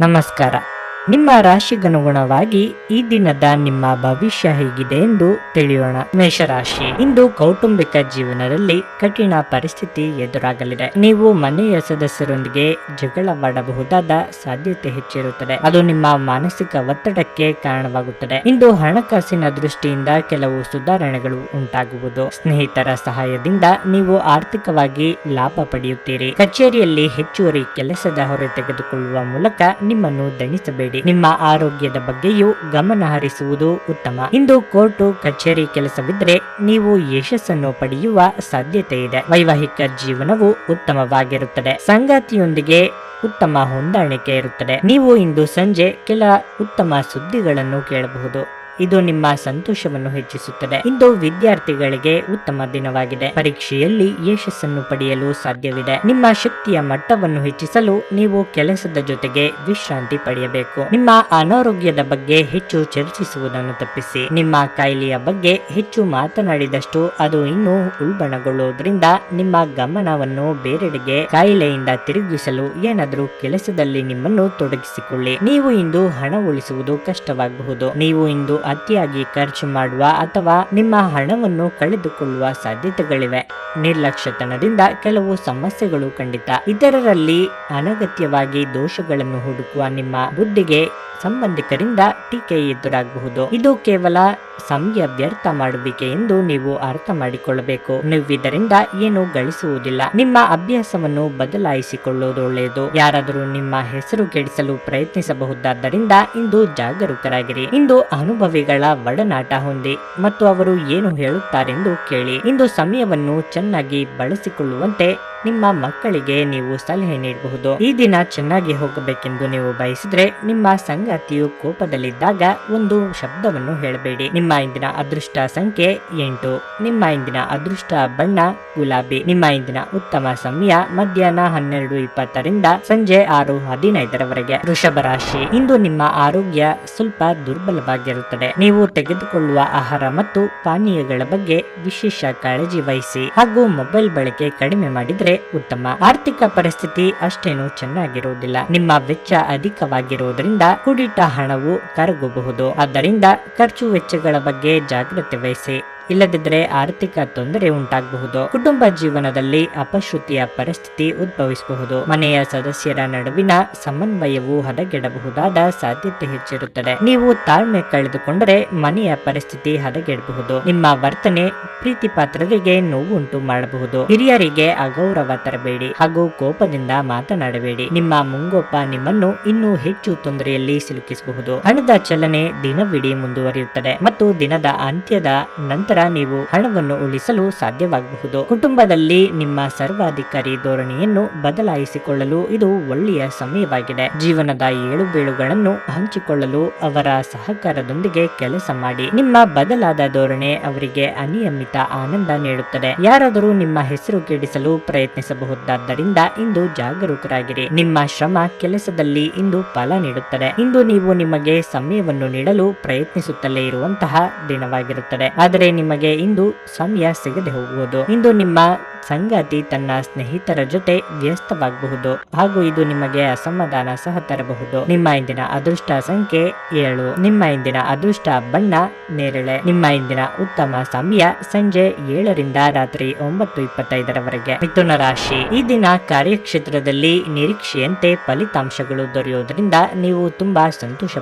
ನಮಸ್ಕಾರ. ನಿಮ್ಮ ರಾಶಿಗನುಗುಣವಾಗಿ ಈ ದಿನದ ನಿಮ್ಮ ಭವಿಷ್ಯ ಹೇಗಿದೆ ಎಂದು ತಿಳಿಯೋಣ. ಮೇಷರಾಶಿ. ಇಂದು ಕೌಟುಂಬಿಕ ಜೀವನದಲ್ಲಿ ಕಠಿಣ ಪರಿಸ್ಥಿತಿ ಎದುರಾಗಲಿದೆ. ನೀವು ಮನೆಯ ಸದಸ್ಯರೊಂದಿಗೆ ಜಗಳವಾಡಬಹುದಾದ ಸಾಧ್ಯತೆ ಹೆಚ್ಚಿರುತ್ತದೆ. ಅದು ನಿಮ್ಮ ಮಾನಸಿಕ ಒತ್ತಡಕ್ಕೆ ಕಾರಣವಾಗುತ್ತದೆ. ಇಂದು ಹಣಕಾಸಿನ ದೃಷ್ಟಿಯಿಂದ ಕೆಲವು ಸುಧಾರಣೆಗಳು ಉಂಟಾಗುವುದು. ಸ್ನೇಹಿತರ ಸಹಾಯದಿಂದ ನೀವು ಆರ್ಥಿಕವಾಗಿ ಲಾಭ ಪಡೆಯುತ್ತೀರಿ. ಕಚೇರಿಯಲ್ಲಿ ಹೆಚ್ಚುವರಿ ಕೆಲಸದ ಹೊರೆ ತೆಗೆದುಕೊಳ್ಳುವ ಮೂಲಕ ನಿಮ್ಮನ್ನು ದಣಿಸಬೇಡಿ. ನಿಮ್ಮ ಆರೋಗ್ಯದ ಬಗ್ಗೆಯೂ ಗಮನ ಹರಿಸುವುದು ಉತ್ತಮ. ಇಂದು ಕೋರ್ಟು ಕಚೇರಿ ಕೆಲಸವಿದ್ರೆ ನೀವು ಯಶಸ್ಸನ್ನು ಪಡೆಯುವ ಸಾಧ್ಯತೆ ಇದೆ. ವೈವಾಹಿಕ ಜೀವನವು ಉತ್ತಮವಾಗಿರುತ್ತದೆ. ಸಂಗಾತಿಯೊಂದಿಗೆ ಉತ್ತಮ ಹೊಂದಾಣಿಕೆ ಇರುತ್ತದೆ. ನೀವು ಇಂದು ಸಂಜೆ ಕೆಲ ಉತ್ತಮ ಸುದ್ದಿಗಳನ್ನು ಕೇಳಬಹುದು. ಇದು ನಿಮ್ಮ ಸಂತೋಷವನ್ನು ಹೆಚ್ಚಿಸುತ್ತದೆ. ಇಂದು ವಿದ್ಯಾರ್ಥಿಗಳಿಗೆ ಉತ್ತಮ ದಿನವಾಗಿದೆ. ಪರೀಕ್ಷೆಯಲ್ಲಿ ಯಶಸ್ಸನ್ನು ಪಡೆಯಲು ಸಾಧ್ಯವಿದೆ. ನಿಮ್ಮ ಶಕ್ತಿಯ ಮಟ್ಟವನ್ನು ಹೆಚ್ಚಿಸಲು ನೀವು ಕೆಲಸದ ಜೊತೆಗೆ ವಿಶ್ರಾಂತಿ ಪಡೆಯಬೇಕು. ನಿಮ್ಮ ಅನಾರೋಗ್ಯದ ಬಗ್ಗೆ ಹೆಚ್ಚು ಚರ್ಚಿಸುವುದನ್ನು ತಪ್ಪಿಸಿ. ನಿಮ್ಮ ಕಾಯಿಲೆಯ ಬಗ್ಗೆ ಹೆಚ್ಚು ಮಾತನಾಡಿದಷ್ಟು ಅದು ಇನ್ನೂ ಉಲ್ಬಣಗೊಳ್ಳುವುದರಿಂದ ನಿಮ್ಮ ಗಮನವನ್ನು ಬೇರೆಡೆಗೆ ಕಾಯಿಲೆಯಿಂದ ತಿರುಗಿಸಲು ಏನಾದರೂ ಕೆಲಸದಲ್ಲಿ ನಿಮ್ಮನ್ನು ತೊಡಗಿಸಿಕೊಳ್ಳಿ. ನೀವು ಇಂದು ಹಣ ಉಳಿಸುವುದು ಕಷ್ಟವಾಗಬಹುದು. ನೀವು ಇಂದು ಅತಿಯಾಗಿ ಖರ್ಚು ಮಾಡುವ ಅಥವಾ ನಿಮ್ಮ ಹಣವನ್ನು ಕಳೆದುಕೊಳ್ಳುವ ಸಾಧ್ಯತೆಗಳಿವೆ. ನಿರ್ಲಕ್ಷ್ಯತನದಿಂದ ಕೆಲವು ಸಮಸ್ಯೆಗಳು ಖಂಡಿತ. ಇತರರಲ್ಲಿ ಅನಗತ್ಯವಾಗಿ ದೋಷಗಳನ್ನು ಹುಡುಕುವ ನಿಮ್ಮ ಬುದ್ಧಿಗೆ ಸಂಬಂಧಿಕರಿಂದ ಟೀಕೆ ಎದುರಾಗಬಹುದು. ಇದು ಕೇವಲ ಸಮಯ ವ್ಯರ್ಥ ಮಾಡುವಿಕೆ ಎಂದು ನೀವು ಅರ್ಥ ಮಾಡಿಕೊಳ್ಳಬೇಕು. ನೀವು ಇದರಿಂದ ಏನು ಗಳಿಸುವುದಿಲ್ಲ. ನಿಮ್ಮ ಅಭ್ಯಾಸವನ್ನು ಬದಲಾಯಿಸಿಕೊಳ್ಳುವುದು ಒಳ್ಳೆಯದು. ಯಾರಾದರೂ ನಿಮ್ಮ ಹೆಸರು ಕೆಡಿಸಲು ಪ್ರಯತ್ನಿಸಬಹುದಾದ್ದರಿಂದ ಇಂದು ಜಾಗರೂಕರಾಗಿರಿ. ಇಂದು ಅನುಭವಿಗಳ ಒಡನಾಟ ಹೊಂದಿ ಮತ್ತು ಅವರು ಏನು ಹೇಳುತ್ತಾರೆಂದು ಕೇಳಿ ಇಂದು ಸಮಯವನ್ನು ಚೆನ್ನಾಗಿ ಬಳಸಿಕೊಳ್ಳುವಂತೆ ನಿಮ್ಮ ಮಕ್ಕಳಿಗೆ ನೀವು ಸಲಹೆ ನೀಡಬಹುದು. ಈ ದಿನ ಚೆನ್ನಾಗಿ ಹೋಗಬೇಕೆಂದು ನೀವು ಬಯಸಿದ್ರೆ ನಿಮ್ಮ ಸಂಗಾತಿಯು ಕೋಪದಲ್ಲಿದ್ದಾಗ ಒಂದು ಶಬ್ದವನ್ನು ಹೇಳಬೇಡಿ. ನಿಮ್ಮ ಇಂದಿನ ಅದೃಷ್ಟ ಸಂಖ್ಯೆ ಎಂಟು. ನಿಮ್ಮ ಇಂದಿನ ಅದೃಷ್ಟ ಬಣ್ಣ ಗುಲಾಬಿ. ನಿಮ್ಮ ಇಂದಿನ ಉತ್ತಮ ಸಮಯ ಮಧ್ಯಾಹ್ನ ಹನ್ನೆರಡು ಇಪ್ಪತ್ತರಿಂದ ಸಂಜೆ ಆರು ಹದಿನೈದರವರೆಗೆ. ವೃಷಭ ರಾಶಿ. ಇಂದು ನಿಮ್ಮ ಆರೋಗ್ಯ ಸ್ವಲ್ಪ ದುರ್ಬಲವಾಗಿರುತ್ತದೆ. ನೀವು ತೆಗೆದುಕೊಳ್ಳುವ ಆಹಾರ ಮತ್ತು ಪಾನೀಯಗಳ ಬಗ್ಗೆ ವಿಶೇಷ ಕಾಳಜಿ ವಹಿಸಿ. ಹಾಗೂ ಮೊಬೈಲ್ ಬಳಕೆ ಕಡಿಮೆ ಮಾಡಿದ್ರೆ ಉತ್ತಮ. ಆರ್ಥಿಕ ಪರಿಸ್ಥಿತಿ ಅಷ್ಟೇನು ಚೆನ್ನಾಗಿರುವುದಿಲ್ಲ. ನಿಮ್ಮ ವೆಚ್ಚ ಅಧಿಕವಾಗಿರುವುದರಿಂದ ಕೂಡಿಟ್ಟ ಹಣವು ಕರಗಬಹುದು. ಆದ್ದರಿಂದ ಖರ್ಚು ವೆಚ್ಚಗಳ ಬಗ್ಗೆ ಜಾಗ್ರತೆ ವಹಿಸಿ. ಇಲ್ಲದಿದ್ದರೆ ಆರ್ಥಿಕ ತೊಂದರೆ ಉಂಟಾಗಬಹುದು. ಕುಟುಂಬ ಜೀವನದಲ್ಲಿ ಅಪಶ್ರುತಿಯ ಪರಿಸ್ಥಿತಿ ಉದ್ಭವಿಸಬಹುದು. ಮನೆಯ ಸದಸ್ಯರ ನಡುವಿನ ಸಮನ್ವಯವು ಹದಗೆಡಬಹುದಾದ ಸಾಧ್ಯತೆ ಹೆಚ್ಚಿರುತ್ತದೆ. ನೀವು ತಾಳ್ಮೆ ಕಳೆದುಕೊಂಡರೆ ಮನೆಯ ಪರಿಸ್ಥಿತಿ ಹದಗೆಡಬಹುದು. ನಿಮ್ಮ ವರ್ತನೆ ಪ್ರೀತಿ ಪಾತ್ರರಿಗೆ ನೋವುಂಟು ಮಾಡಬಹುದು. ಹಿರಿಯರಿಗೆ ಅಗೌರವ ತರಬೇಡಿ ಹಾಗೂ ಕೋಪದಿಂದ ಮಾತನಾಡಬೇಡಿ. ನಿಮ್ಮ ಮುಂಗೋಪ ನಿಮ್ಮನ್ನು ಇನ್ನೂ ಹೆಚ್ಚು ತೊಂದರೆಯಲ್ಲಿ ಸಿಲುಕಿಸಬಹುದು. ಹಣದ ಚಲನೆ ದಿನವಿಡೀ ಮುಂದುವರಿಯುತ್ತದೆ ಮತ್ತು ದಿನದ ಅಂತ್ಯದ ನಂತರ ನೀವು ಹಣವನ್ನು ಉಳಿಸಲು ಸಾಧ್ಯವಾಗಬಹುದು. ಕುಟುಂಬದಲ್ಲಿ ನಿಮ್ಮ ಸರ್ವಾಧಿಕಾರಿ ಧೋರಣೆಯನ್ನು ಬದಲಾಯಿಸಿಕೊಳ್ಳಲು ಇದು ಒಳ್ಳೆಯ ಸಮಯವಾಗಿದೆ. ಜೀವನದ ಏಳು ಏಳುಬೀಳುಗಳನ್ನು ಹಂಚಿಕೊಳ್ಳಲು ಅವರ ಸಹಕಾರದೊಂದಿಗೆ ಕೆಲಸ ಮಾಡಿ. ನಿಮ್ಮ ಬದಲಾದ ಧೋರಣೆ ಅವರಿಗೆ ಅನಿಯಮಿತ ಆನಂದ ನೀಡುತ್ತದೆ. ಯಾರಾದರೂ ನಿಮ್ಮ ಹೆಸರು ಕೆಡಿಸಲು ಪ್ರಯತ್ನಿಸಬಹುದಾದ್ದರಿಂದ ಇಂದು ಜಾಗರೂಕರಾಗಿರಿ. ನಿಮ್ಮ ಶ್ರಮ ಕೆಲಸದಲ್ಲಿ ಇಂದು ಫಲ ನೀಡುತ್ತದೆ. ಇಂದು ನೀವು ನಿಮಗೆ ಸಮಯವನ್ನು ನೀಡಲು ಪ್ರಯತ್ನಿಸುತ್ತಲೇ ಇರುವಂತಹ ದಿನವಾಗಿರುತ್ತದೆ. ಆದರೆ ನಿಮಗೆ ಇಂದು ಸಮಯ ಸಿಗದೆ ಹೋಗುವುದು. ಇಂದು ನಿಮ್ಮ ಸಂಗಾತಿ ತನ್ನ ಸ್ನೇಹಿತರ ಜೊತೆ ವ್ಯಸ್ತವಾಗಬಹುದು ಹಾಗೂ ಇದು ನಿಮಗೆ ಅಸಮಾಧಾನ ಸಹ ತರಬಹುದು. ನಿಮ್ಮ ಇಂದಿನ ಅದೃಷ್ಟ ಸಂಖ್ಯೆ ಏಳು. ನಿಮ್ಮ ಇಂದಿನ ಅದೃಷ್ಟ ಬಣ್ಣ ನೇರಳೆ. ನಿಮ್ಮ ಇಂದಿನ ಉತ್ತಮ ಸಮಯ ಸಂಜೆ ಏಳರಿಂದ ರಾತ್ರಿ ಒಂಬತ್ತು ಇಪ್ಪತ್ತೈದರವರೆಗೆ. ಮಿಥುನ ರಾಶಿ. ಈ ದಿನ ಕಾರ್ಯಕ್ಷೇತ್ರದಲ್ಲಿ ನಿರೀಕ್ಷೆಯಂತೆ ಫಲಿತಾಂಶಗಳು ದೊರೆಯುವುದರಿಂದ ನೀವು ತುಂಬಾ ಸಂತೋಷ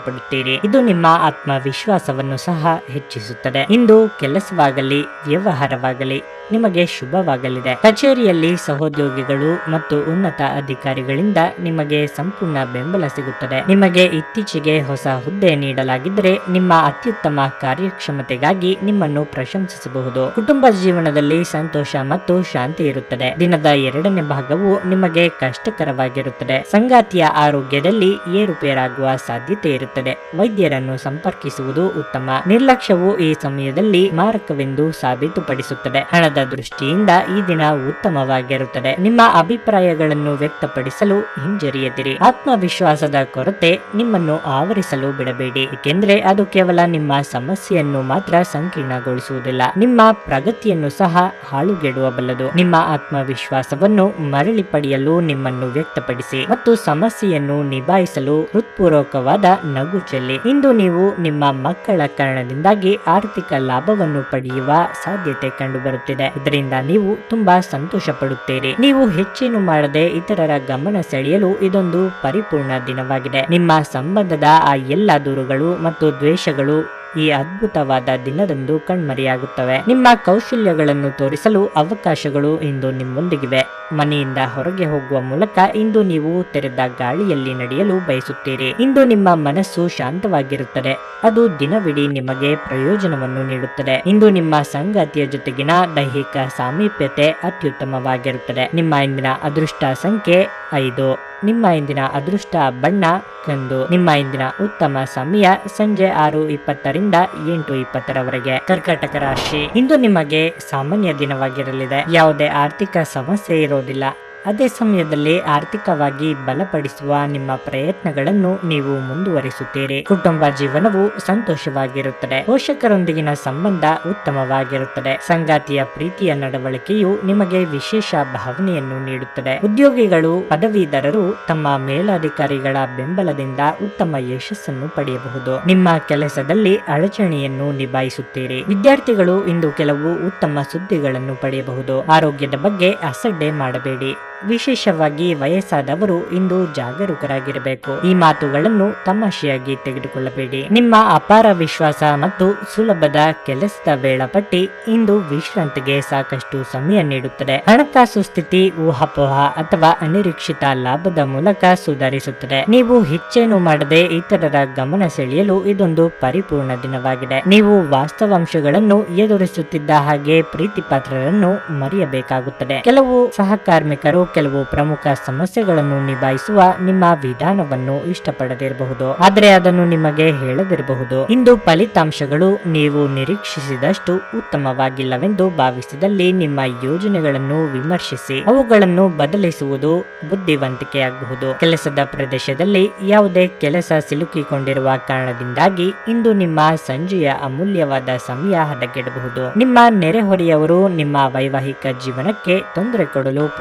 ಇದು ನಿಮ್ಮ ಆತ್ಮವಿಶ್ವಾಸವನ್ನು ಸಹ ಹೆಚ್ಚಿಸುತ್ತದೆ. ಇಂದು ಕೆಲಸವಾಗಲಿ ವ್ಯವಹಾರವಾಗಲಿ, ನಿಮಗೆ ಶುಭವಾಗಲಿದೆ. ಕಚೇರಿಯಲ್ಲಿ ಸಹೋದ್ಯೋಗಿಗಳು ಮತ್ತು ಉನ್ನತ ಅಧಿಕಾರಿಗಳಿಂದ ನಿಮಗೆ ಸಂಪೂರ್ಣ ಬೆಂಬಲ ಸಿಗುತ್ತದೆ. ನಿಮಗೆ ಇತ್ತೀಚೆಗೆ ಹೊಸ ಹುದ್ದೆ ನೀಡಲಾಗಿದ್ದರೆ ನಿಮ್ಮ ಅತ್ಯುತ್ತಮ ಕಾರ್ಯಕ್ಷಮತೆಗಾಗಿ ನಿಮ್ಮನ್ನು ಪ್ರಶಂಸಿಸಬಹುದು. ಕುಟುಂಬ ಜೀವನದಲ್ಲಿ ಸಂತೋಷ ಮತ್ತು ಶಾಂತಿ ಇರುತ್ತದೆ. ದಿನದ ಎರಡನೇ ಭಾಗವು ನಿಮಗೆ ಕಷ್ಟಕರವಾಗಿರುತ್ತದೆ. ಸಂಗಾತಿಯ ಆರೋಗ್ಯದಲ್ಲಿ ಏರುಪೇರಾಗುವ ಸಾಧ್ಯತೆ ಇರುತ್ತದೆ. ವೈದ್ಯರನ್ನು ಸಂಪರ್ಕಿಸುವುದು ಉತ್ತಮ. ನಿರ್ಲಕ್ಷ್ಯವು ಈ ಸಮಯದಲ್ಲಿ ಮಾರಕ ಮಾರಕವೆಂದು ಸಾಬೀತುಪಡಿಸುತ್ತದೆ. ಹಣದ ದೃಷ್ಟಿಯಿಂದ ಈ ದಿನ ಉತ್ತಮವಾಗಿರುತ್ತದೆ. ನಿಮ್ಮ ಅಭಿಪ್ರಾಯಗಳನ್ನು ವ್ಯಕ್ತಪಡಿಸಲು ಹಿಂಜರಿಯದಿರಿ. ಆತ್ಮವಿಶ್ವಾಸದ ಕೊರತೆ ನಿಮ್ಮನ್ನು ಆವರಿಸಲು ಬಿಡಬೇಡಿ. ಏಕೆಂದರೆ ಅದು ಕೇವಲ ನಿಮ್ಮ ಸಮಸ್ಯೆಯನ್ನು ಮಾತ್ರ ಸಂಕೀರ್ಣಗೊಳಿಸುವುದಿಲ್ಲ. ನಿಮ್ಮ ಪ್ರಗತಿಯನ್ನು ಸಹ ಹಾಳುಗೆಡುವಬಲ್ಲದು. ನಿಮ್ಮ ಆತ್ಮವಿಶ್ವಾಸವನ್ನು ಮರಳಿ ಪಡೆಯಲು ನಿಮ್ಮನ್ನು ವ್ಯಕ್ತಪಡಿಸಿ ಮತ್ತು ಸಮಸ್ಯೆಯನ್ನು ನಿಭಾಯಿಸಲು ಹೃತ್ಪೂರ್ವಕವಾದ ನಗು ಚೆಲ್ಲಿ. ಇಂದು ನೀವು ನಿಮ್ಮ ಮಕ್ಕಳ ಕಾರಣದಿಂದಾಗಿ ಆರ್ಥಿಕ ಲಾಭವನ್ನು ಪಡೆಯುವ ಸಾಧ್ಯತೆ ಕಂಡು ಬರುತ್ತಿದೆ ಇದರಿಂದ ನೀವು ತುಂಬಾ ಸಂತೋಷ ಪಡುತ್ತೀರಿ ನೀವು ಹೆಚ್ಚೇನು ಮಾಡದೆ ಇತರರ ಗಮನ ಸೆಳೆಯಲು ಇದೊಂದು ಪರಿಪೂರ್ಣ ದಿನವಾಗಿದೆ. ನಿಮ್ಮ ಸಂಬಂಧದ ಆ ಎಲ್ಲ ದೂರುಗಳು ಮತ್ತು ದ್ವೇಷಗಳು ಈ ಅದ್ಭುತವಾದ ದಿನದಂದು ಕಣ್ಮರೆಯಾಗುತ್ತವೆ. ನಿಮ್ಮ ಕೌಶಲ್ಯಗಳನ್ನು ತೋರಿಸಲು ಅವಕಾಶಗಳು ಇಂದು ನಿಮ್ಮೊಂದಿಗಿವೆ. ಮನೆಯಿಂದ ಹೊರಗೆ ಹೋಗುವ ಮೂಲಕ ಇಂದು ನೀವು ತೆರೆದ ಗಾಳಿಯಲ್ಲಿ ನಡೆಯಲು ಬಯಸುತ್ತೀರಿ. ಇಂದು ನಿಮ್ಮ ಮನಸ್ಸು ಶಾಂತವಾಗಿರುತ್ತದೆ. ಅದು ದಿನವಿಡೀ ನಿಮಗೆ ಪ್ರಯೋಜನವನ್ನು ನೀಡುತ್ತದೆ. ಇಂದು ನಿಮ್ಮ ಸಂಗಾತಿಯ ಜೊತೆಗಿನ ದೈಹಿಕ ಸಾಮೀಪ್ಯತೆ ಅತ್ಯುತ್ತಮವಾಗಿರುತ್ತದೆ. ನಿಮ್ಮ ಇಂದಿನ ಅದೃಷ್ಟ ಸಂಖ್ಯೆ ಐದು. ನಿಮ್ಮ ಇಂದಿನ ಅದೃಷ್ಟ ಬಣ್ಣ ಕಂದು ನಿಮ್ಮ ಇಂದಿನ ಉತ್ತಮ ಸಮಯ ಸಂಜೆ ಆರು ಇಪ್ಪತ್ತರಿಂದ ಎಂಟು ಇಪ್ಪತ್ತರವರೆಗೆ. ಕರ್ಕಾಟಕ ರಾಶಿ. ಇಂದು ನಿಮಗೆ ಸಾಮಾನ್ಯ ದಿನವಾಗಿರಲಿದೆ. ಯಾವುದೇ ಆರ್ಥಿಕ ಸಮಸ್ಯೆ ಇರೋದಿಲ್ಲ. ಅದೇ ಸಮಯದಲ್ಲಿ ಆರ್ಥಿಕವಾಗಿ ಬಲಪಡಿಸುವ ನಿಮ್ಮ ಪ್ರಯತ್ನಗಳನ್ನು ನೀವು ಮುಂದುವರಿಸುತ್ತೀರಿ. ಕುಟುಂಬ ಜೀವನವು ಸಂತೋಷವಾಗಿರುತ್ತದೆ. ಪೋಷಕರೊಂದಿಗಿನ ಸಂಬಂಧ ಉತ್ತಮವಾಗಿರುತ್ತದೆ. ಸಂಗಾತಿಯ ಪ್ರೀತಿಯ ನಡವಳಿಕೆಯು ನಿಮಗೆ ವಿಶೇಷ ಭಾವನೆಯನ್ನು ನೀಡುತ್ತದೆ. ಉದ್ಯೋಗಿಗಳು, ಪದವೀಧರರು ತಮ್ಮ ಮೇಲಾಧಿಕಾರಿಗಳ ಬೆಂಬಲದಿಂದ ಉತ್ತಮ ಯಶಸ್ಸನ್ನು ಪಡೆಯಬಹುದು. ನಿಮ್ಮ ಕೆಲಸದಲ್ಲಿ ಅಡಚಣೆಯನ್ನು ನಿಭಾಯಿಸುತ್ತೀರಿ. ವಿದ್ಯಾರ್ಥಿಗಳು ಇಂದು ಕೆಲವು ಉತ್ತಮ ಸುದ್ದಿಗಳನ್ನು ಪಡೆಯಬಹುದು. ಆರೋಗ್ಯದ ಬಗ್ಗೆ ಅಸಡ್ಡೆ ಮಾಡಬೇಡಿ. ವಿಶೇಷವಾಗಿ ವಯಸ್ಸಾದವರು ಇಂದು ಜಾಗರೂಕರಾಗಿರಬೇಕು. ಈ ಮಾತುಗಳನ್ನು ತಮಾಷೆಯಾಗಿ ತೆಗೆದುಕೊಳ್ಳಬೇಡಿ. ನಿಮ್ಮ ಅಪಾರ ವಿಶ್ವಾಸ ಮತ್ತು ಸುಲಭದ ಕೆಲಸದ ವೇಳಾಪಟ್ಟಿ ಇಂದು ವಿಶ್ರಾಂತಿಗೆ ಸಾಕಷ್ಟು ಸಮಯ ನೀಡುತ್ತದೆ. ಹಣಕಾಸು ಸ್ಥಿತಿ ಊಹಾಪೋಹ ಅಥವಾ ಅನಿರೀಕ್ಷಿತ ಲಾಭದ ಮೂಲಕ ಸುಧಾರಿಸುತ್ತದೆ. ನೀವು ಹೆಚ್ಚೇನು ಮಾಡದೆ ಇತರರ ಗಮನ ಸೆಳೆಯಲು ಇದೊಂದು ಪರಿಪೂರ್ಣ ದಿನವಾಗಿದೆ. ನೀವು ವಾಸ್ತವಾಂಶಗಳನ್ನು ಎದುರಿಸುತ್ತಿದ್ದ ಹಾಗೆ ಪ್ರೀತಿ ಪಾತ್ರರನ್ನು ಮರೆಯಬೇಕಾಗುತ್ತದೆ. ಕೆಲವು ಸಹಕಾರ್ಮಿಕರು ಕೆಲವು ಪ್ರಮುಖ ಸಮಸ್ಯೆಗಳನ್ನು ನಿಭಾಯಿಸುವ ನಿಮ್ಮ ವಿಧಾನವನ್ನು ಇಷ್ಟಪಡದಿರಬಹುದು. ಆದರೆ ಅದನ್ನು ನಿಮಗೆ ಹೇಳದಿರಬಹುದು. ಇಂದು ಫಲಿತಾಂಶಗಳು ನೀವು ನಿರೀಕ್ಷಿಸಿದಷ್ಟು ಉತ್ತಮವಾಗಿಲ್ಲವೆಂದು ಭಾವಿಸಿದಲ್ಲಿ ನಿಮ್ಮ ಯೋಜನೆಗಳನ್ನು ವಿಮರ್ಶಿಸಿ, ಅವುಗಳನ್ನು ಬದಲಿಸುವುದು ಬುದ್ಧಿವಂತಿಕೆಯಾಗಬಹುದು. ಕೆಲಸದ ಪ್ರದೇಶದಲ್ಲಿ ಯಾವುದೇ ಕೆಲಸ ಸಿಲುಕಿಕೊಂಡಿರುವ ಕಾರಣದಿಂದಾಗಿ ಇಂದು ನಿಮ್ಮ ಸಂಜೆಯ ಅಮೂಲ್ಯವಾದ ಸಮಯ ಹದಗೆಡಬಹುದು. ನಿಮ್ಮ ನೆರೆಹೊರೆಯವರು ನಿಮ್ಮ ವೈವಾಹಿಕ ಜೀವನಕ್ಕೆ ತೊಂದರೆ ಕೊಡಲು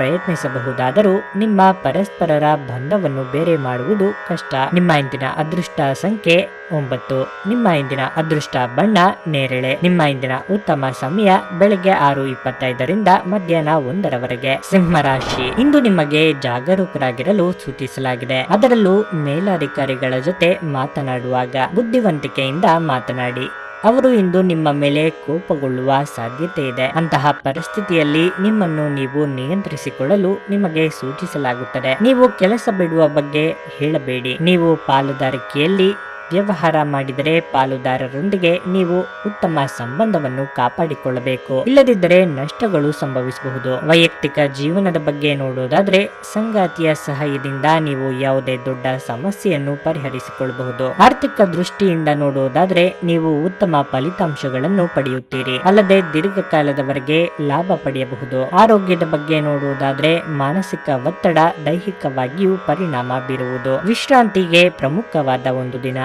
ಪ್ರಯತ್ನಿಸಬಹುದಾದರೂ ನಿಮ್ಮ ಪರಸ್ಪರರ ಬಂಧವನ್ನು ಬೇರೆ ಮಾಡುವುದು ಕಷ್ಟ. ನಿಮ್ಮ ಇಂದಿನ ಅದೃಷ್ಟ ಸಂಖ್ಯೆ ಒಂಬತ್ತು. ನಿಮ್ಮ ಇಂದಿನ ಅದೃಷ್ಟ ಬಣ್ಣ ನೇರಳೆ. ನಿಮ್ಮ ಇಂದಿನ ಉತ್ತಮ ಸಮಯ ಬೆಳಗ್ಗೆ ಆರು ಇಪ್ಪತ್ತೈದರಿಂದ ಮಧ್ಯಾಹ್ನ ಒಂದರವರೆಗೆ. ಸಿಂಹರಾಶಿ ಇಂದು ನಿಮಗೆ ಜಾಗರೂಕರಾಗಿರಲು ಸೂಚಿಸಲಾಗಿದೆ. ಅದರಲ್ಲೂ ಮೇಲಾಧಿಕಾರಿಗಳ ಜೊತೆ ಮಾತನಾಡುವಾಗ ಬುದ್ಧಿವಂತಿಕೆಯಿಂದ ಮಾತನಾಡಿ. ಅವರು ಇಂದು ನಿಮ್ಮ ಮೇಲೆ ಕೋಪಗೊಳ್ಳುವ ಸಾಧ್ಯತೆ ಇದೆ. ಅಂತಹ ಪರಿಸ್ಥಿತಿಯಲ್ಲಿ ನಿಮ್ಮನ್ನು ನೀವು ನಿಯಂತ್ರಿಸಿಕೊಳ್ಳಲು ನಿಮಗೆ ಸೂಚಿಸಲಾಗುತ್ತದೆ. ನೀವು ಕೆಲಸ ಬಿಡುವ ಬಗ್ಗೆ ಹೇಳಬೇಡಿ. ನೀವು ಪಾಲುದಾರಿಕೆಯಲ್ಲಿ ವ್ಯವಹಾರ ಮಾಡಿದರೆ ಪಾಲುದಾರರೊಂದಿಗೆ ನೀವು ಉತ್ತಮ ಸಂಬಂಧವನ್ನು ಕಾಪಾಡಿಕೊಳ್ಳಬೇಕು. ಇಲ್ಲದಿದ್ದರೆ ನಷ್ಟಗಳು ಸಂಭವಿಸಬಹುದು. ವೈಯಕ್ತಿಕ ಜೀವನದ ಬಗ್ಗೆ ನೋಡುವುದಾದ್ರೆ ಸಂಗಾತಿಯ ಸಹಾಯದಿಂದ ನೀವು ಯಾವುದೇ ದೊಡ್ಡ ಸಮಸ್ಯೆಯನ್ನು ಪರಿಹರಿಸಿಕೊಳ್ಳಬಹುದು. ಆರ್ಥಿಕ ದೃಷ್ಟಿಯಿಂದ ನೋಡುವುದಾದ್ರೆ ನೀವು ಉತ್ತಮ ಫಲಿತಾಂಶಗಳನ್ನು ಪಡೆಯುತ್ತೀರಿ. ಅಲ್ಲದೆ ದೀರ್ಘಕಾಲದವರೆಗೆ ಲಾಭ ಪಡೆಯಬಹುದು. ಆರೋಗ್ಯದ ಬಗ್ಗೆ ನೋಡುವುದಾದ್ರೆ ಮಾನಸಿಕ ಒತ್ತಡ ದೈಹಿಕವಾಗಿಯೂ ಪರಿಣಾಮ ಬೀರುವುದು. ವಿಶ್ರಾಂತಿಗೆ ಪ್ರಮುಖವಾದ ಒಂದು ದಿನ.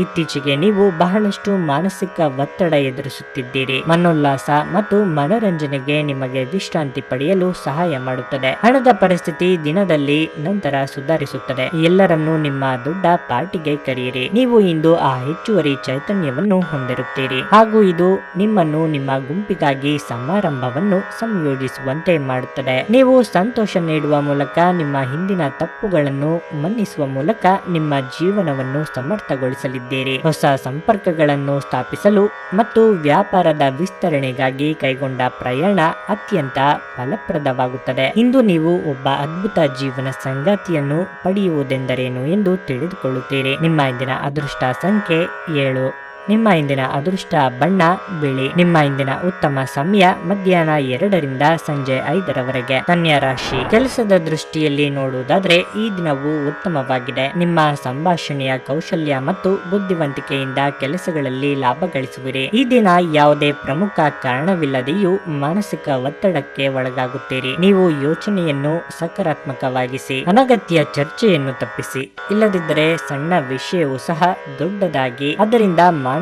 ಇತ್ತೀಚೆಗೆ ನೀವು ಬಹಳಷ್ಟು ಮಾನಸಿಕ ಒತ್ತಡ ಎದುರಿಸುತ್ತಿದ್ದೀರಿ. ಮನೋಲ್ಲಾಸ ಮತ್ತು ಮನೋರಂಜನೆಗೆ ನಿಮಗೆ ವಿಶ್ರಾಂತಿ ಪಡೆಯಲು ಸಹಾಯ ಮಾಡುತ್ತದೆ. ಹಣದ ಪರಿಸ್ಥಿತಿ ದಿನದಲ್ಲಿ ನಂತರ ಸುಧಾರಿಸುತ್ತದೆ. ಎಲ್ಲರನ್ನೂ ನಿಮ್ಮ ದೊಡ್ಡ ಪಾರ್ಟಿಗೆ ಕರೆಯಿರಿ. ನೀವು ಇಂದು ಆ ಹೆಚ್ಚುವರಿ ಚೈತನ್ಯವನ್ನು ಹೊಂದಿರುತ್ತೀರಿ. ಹಾಗೂ ಇದು ನಿಮ್ಮನ್ನು ನಿಮ್ಮ ಗುಂಪಿಗಾಗಿ ಸಮಾರಂಭವನ್ನು ಸಂಯೋಜಿಸುವಂತೆ ಮಾಡುತ್ತದೆ. ನೀವು ಸಂತೋಷ ನೀಡುವ ಮೂಲಕ ನಿಮ್ಮ ಹಿಂದಿನ ತಪ್ಪುಗಳನ್ನು ಮನ್ನಿಸುವ ಮೂಲಕ ನಿಮ್ಮ ಜೀವನವನ್ನು ಸಮರ್ಥಗೊಳಿಸಲಿದ್ದೀರಿ. ಹೊಸ ಸಂಪರ್ಕಗಳನ್ನು ಸ್ಥಾಪಿಸಲು ಮತ್ತು ವ್ಯಾಪಾರದ ವಿಸ್ತರಣೆಗಾಗಿ ಕೈಗೊಂಡ ಪ್ರಯಾಣ ಅತ್ಯಂತ ಫಲಪ್ರದವಾಗುತ್ತದೆ. ಇಂದು ನೀವು ಒಬ್ಬ ಅದ್ಭುತ ಜೀವನ ಸಂಗಾತಿಯನ್ನು ಪಡೆಯುವುದೆಂದರೇನು ಎಂದು ತಿಳಿದುಕೊಳ್ಳುತ್ತೀರಿ. ನಿಮ್ಮ ಇಂದಿನ ಅದೃಷ್ಟ ಸಂಖ್ಯೆ ಏಳು. ನಿಮ್ಮ ಇಂದಿನ ಅದೃಷ್ಟ ಬಣ್ಣ, ಬಿಳಿ. ನಿಮ್ಮ ಇಂದಿನ ಉತ್ತಮ ಸಮಯ ಮಧ್ಯಾಹ್ನ ಎರಡರಿಂದ ಸಂಜೆ ಐದರವರೆಗೆ. ಕನ್ಯಾ ರಾಶಿ. ಕೆಲಸದ ದೃಷ್ಟಿಯಲ್ಲಿ ನೋಡುವುದಾದ್ರೆ ಈ ದಿನವು ಉತ್ತಮವಾಗಿದೆ. ನಿಮ್ಮ ಸಂಭಾಷಣೆಯ ಕೌಶಲ್ಯ ಮತ್ತು ಬುದ್ಧಿವಂತಿಕೆಯಿಂದ ಕೆಲಸಗಳಲ್ಲಿ ಲಾಭ ಗಳಿಸುವಿರಿ. ಈ ದಿನ ಯಾವುದೇ ಪ್ರಮುಖ ಕಾರಣವಿಲ್ಲದೆಯೂ ಮಾನಸಿಕ ಒತ್ತಡಕ್ಕೆ ಒಳಗಾಗುತ್ತೀರಿ. ನೀವು ಯೋಚನೆಯನ್ನು ಸಕಾರಾತ್ಮಕವಾಗಿಸಿ, ಅನಗತ್ಯ ಚರ್ಚೆಯನ್ನು ತಪ್ಪಿಸಿ. ಇಲ್ಲದಿದ್ದರೆ ಸಣ್ಣ ವಿಷಯವೂ ಸಹ ದೊಡ್ಡದಾಗಿ, ಅದರಿಂದ ಮಾನಸಿಕ